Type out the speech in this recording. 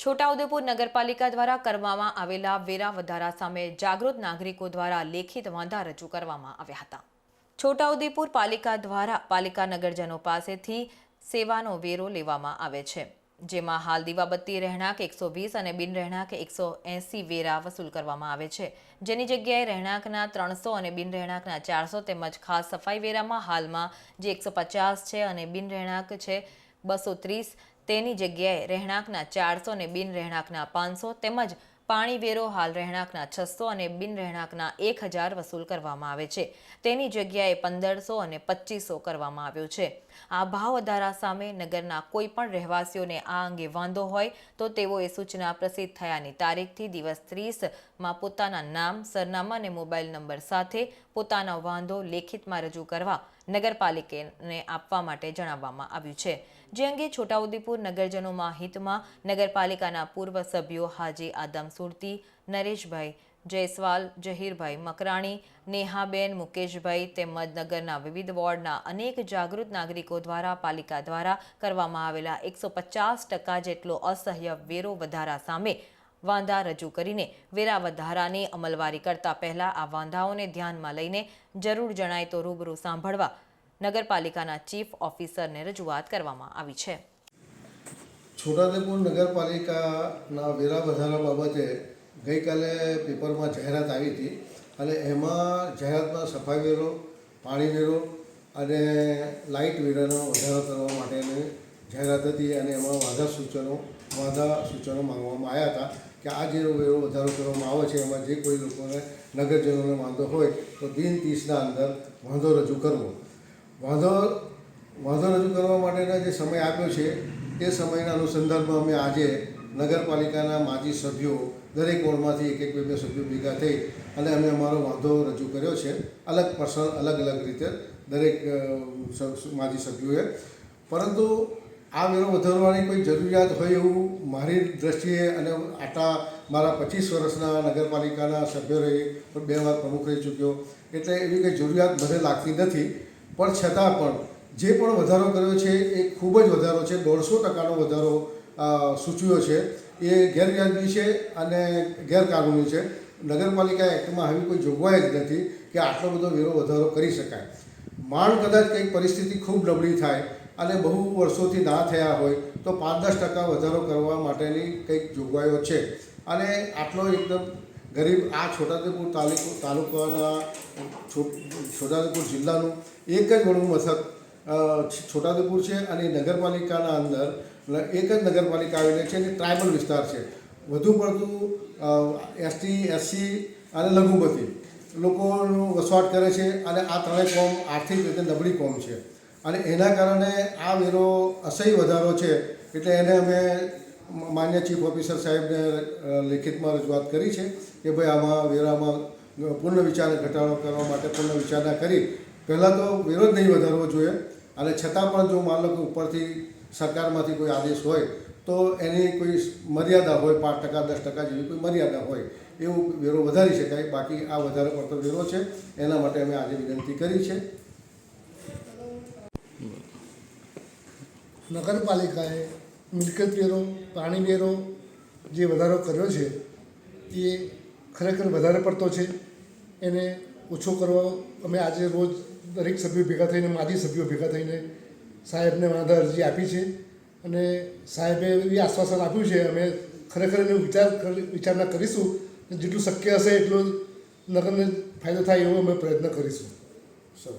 છોટાઉદેપુર નગરપાલિકા દ્વારા કરવામાં આવેલા વેરા વધારા સામે જાગૃત નાગરિકો દ્વારા લેખિત વાંધા રજૂ કરવામાં આવ્યા હતા. છોટાઉદેપુર પાલિકા દ્વારા પાલિકા નગરજનો પાસેથી સેવાનો વેરો લેવામાં આવે છે. જેમાં હાલ દીવાબત્તી રહેણાંક એકસો વીસ અને બિન રહેણાંક એકસો એંસી વેરા વસૂલ કરવામાં આવે છે. જેની જગ્યાએ રહેણાંકના ત્રણસો અને બિન રહેણાંકના ચારસો તેમજ ખાસ સફાઈ વેરામાં હાલમાં જે એકસો પચાસ છે અને બિન રહેણાંક છે બસો ત્રીસ, તેની જગ્યાએ રહેણાંકના ચારસો અને બિન રહેણાંકના પાંચસો તેમજ પાણી વેરો હાલ રહેણાંકના છસો અને બિન રહેણાંકના એક હજાર વસૂલ કરવામાં આવે છે. તેની જગ્યાએ પંદરસો અને પચીસો કરવામાં આવ્યો છે. આ ભાવ વધારા સામે નગરના કોઈ પણ રહેવાસીઓને આ અંગે વાંધો હોય તો તેઓએ સૂચના પ્રસિદ્ધ થયાની તારીખથી દિવસ ત્રીસમાં પોતાના નામ, સરનામા અને મોબાઈલ નંબર સાથે પોતાનો વાંધો લેખિતમાં રજૂ કરવા નગરપાલિકાને આપવા માટે જણાવવામાં આવ્યું છે. જે અંગે છોટાઉદેપુર નગરજનોમાં હિતમાં નગરપાલિકાના પૂર્વ સભ્યો હાજી આદમ સુરતી, નરેશભાઈ જયસ્વાલ, જહીરભાઈ મકરાણી, નેહાબેન મુકેશભાઈ તેમજ નગરના વિવિધ વોર્ડના અનેક જાગૃત નાગરિકો દ્વારા પાલિકા દ્વારા કરવામાં આવેલા એકસો પચાસ ટકા જેટલો અસહ્ય વેરો વધારા સામે વાંધા રજૂ કરીને વેરા વધારાની અમલવારી કરતા પહેલા આ વાંધાઓને ધ્યાનમાં લઈને જરૂર જણાય તો રૂબરૂ સાંભળવા નગરપાલિકાના ચીફ ઓફિસરને રજૂઆત કરવામાં આવી છે. છોટાઉદેપુર નગરપાલિકાના વેરા વધારા બાબતે ગઈકાલે પેપરમાં જાહેરાત આવી હતી અને એમાં જાહેરાતમાં સફાઈ વેરો, પાણી વેરો અને લાઇટ વેરાનો વધારો કરવા માટેની જાહેરાત હતી અને એમાં વાંધા સૂચનો વાંધા સૂચનો માંગવામાં આવ્યા હતા કે આ જે વેરો વધારો કરવામાં આવે છે, એમાં જે કોઈ લોકોને નગરજનોને વાંધો હોય તો દિન ત્રીસના અંદર વાંધો રજૂ કરવો. વાંધો વાંધો રજૂ કરવા માટેના જે સમય આપ્યો છે તે સમયના અનુસંધાનમાં અમે આજે નગરપાલિકાના માજી સભ્યો દરેક વોર્ડમાંથી એક એક બે બે સભ્યો ભેગા થઈ અને અમે અમારો વાંધો રજૂ કર્યો છે. અલગ પર્સન, અલગ અલગ રીતે દરેક માજી સભ્યોએ. પરંતુ આ વેરો વધારવાની કોઈ જરૂરિયાત હોય એવું મારી દ્રષ્ટિએ અને આટલા મારા પચીસ વર્ષના નગરપાલિકાના સભ્યો રહી બે વાર પ્રમુખ રહી ચૂક્યો. એટલે એવી કંઈ જરૂરિયાત મને લાગતી નથી. પણ છતાં પણ જે પણ વધારો કર્યો છે, એ ખૂબ જ વધારો છે. દોઢસો ટકાનો વધારો સૂચવ્યો છે. એ ગેરવ્યાજબી છે અને ગેરકાનૂની છે. નગરપાલિકા એક્ટમાં આવી કોઈ જોગવાઈ જ નથી કે આટલો બધો વેરો વધારો કરી શકાય. માંડ કદાચ કંઈક પરિસ્થિતિ ખૂબ નબળી થાય અને બહુ વર્ષોથી ના થયા હોય, તો પાંચ દસ ટકા વધારો કરવા માટેની કંઈક જોગવાઈઓ છે. અને આટલો એકદમ ગરીબ આ છોટાઉદેપુર તાલુકો તાલુકાના છોટાઉદેપુર જિલ્લાનું એક જ વડું મથક છોટાઉદેપુર છે અને નગરપાલિકાના અંદર એક જ નગરપાલિકા આવેલી છે અને ટ્રાઇબલ વિસ્તાર છે. વધુ પડતું એસટી એસસી અને લઘુમતી લોકોનું વસવાટ કરે છે અને આ ત્રણેય કોમ આર્થિક રીતે નબળી કોમ છે. અને એના કારણે આ વેરો અસહ્ય વધારો છે, એટલે એને અમે માન્ય ચીફ ઓફિસર સાહેબને લેખિતમાં રજૂઆત કરી છે કે ભાઈ આમાં વેરામાં પૂર્ણ વિચાર ઘટાડો કરવા માટે પૂર્ણ વિચારણા કરી. પહેલાં તો વિરોધ નહીં વધારવો જોઈએ. અને છતાં પણ જો માન લો કે ઉપરથી સરકારમાંથી કોઈ આદેશ હોય, તો એની કોઈ મર્યાદા હોય, પાંચ ટકા, દસ ટકા જેવી કોઈ મર્યાદા હોય, એવું વેરો વધારી શકાય. બાકી આ વધારે પડતો વેરો છે. એના માટે અમે આજે વિનંતી કરી છે. નગરપાલિકાએ મિલકત વેરો પાણી વેરો જે વધારો કર્યો છે, એ ખરેખર વધારે પડતો છે. એને ઓછો કરવો, અમે આજે રોજ દરેક સભ્યો ભેગા થઈને, માજી સભ્યો ભેગા થઈને સાહેબને વાંધા અરજી આપી છે અને સાહેબે એવી આશ્વાસન આપ્યું છે, અમે ખરેખર એનો વિચાર વિચારણા કરીશું જેટલું શક્ય હશે એટલું નગરને ફાયદો થાય એવો અમે પ્રયત્ન કરીશું. સરસ.